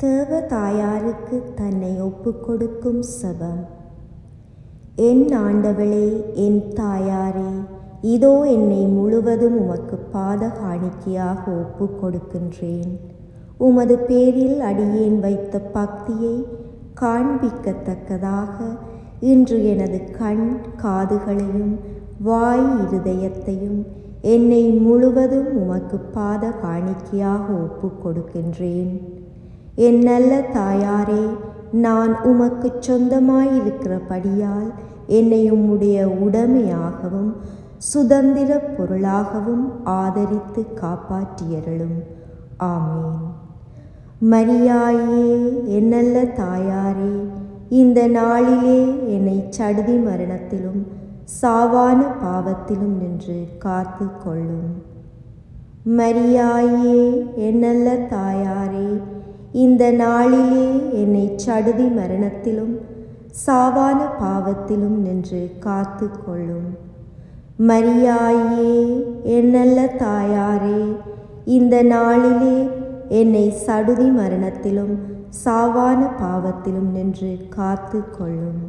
தேவ தாயாருக்கு தன்னை ஒப்பு கொடுக்கும் சபம். என் ஆண்டவளே என் தாயாரே இதோ என்னை முழுவதும் உமக்கு பாதகாணிக்கையாக ஒப்பு கொடுக்கின்றேன் உமது பேரில் அடியேன் வைத்த பக்தியை காண்பிக்கத்தக்கதாக இன்று எனது கண் காதுகளையும் வாய் இருதயத்தையும் என்னை முழுவதும் உமக்கு பாத காணிக்கையாக கொடுக்கின்றேன் என் நல்ல தாயாரே நான் உமக்கு சொந்தமாயிருக்கிறபடியால் என்னை உம்முடைய உடைமையாகவும் சுதந்திர பொருளாகவும் ஆதரித்து காப்பாற்றியருளும். ஆமேன். மரியாயே என்னல்ல தாயாரே இந்த நாளிலே என்னை சடுதி மரணத்திலும் சாவான பாவத்திலும் நின்று காத்து கொள்ளும் மரியாயே என்னல்ல தாயாரே இந்த நாளிலே என்னை சடுதி மரணத்திலும் சாவான பாவத்திலும் நின்று காத்து கொள்ளும் மரியாயே என்னல்ல தாயாரே இந்த நாளிலே என்னை சடுதி மரணத்திலும் சாவான பாவத்திலும் நின்று காத்து கொள்ளும்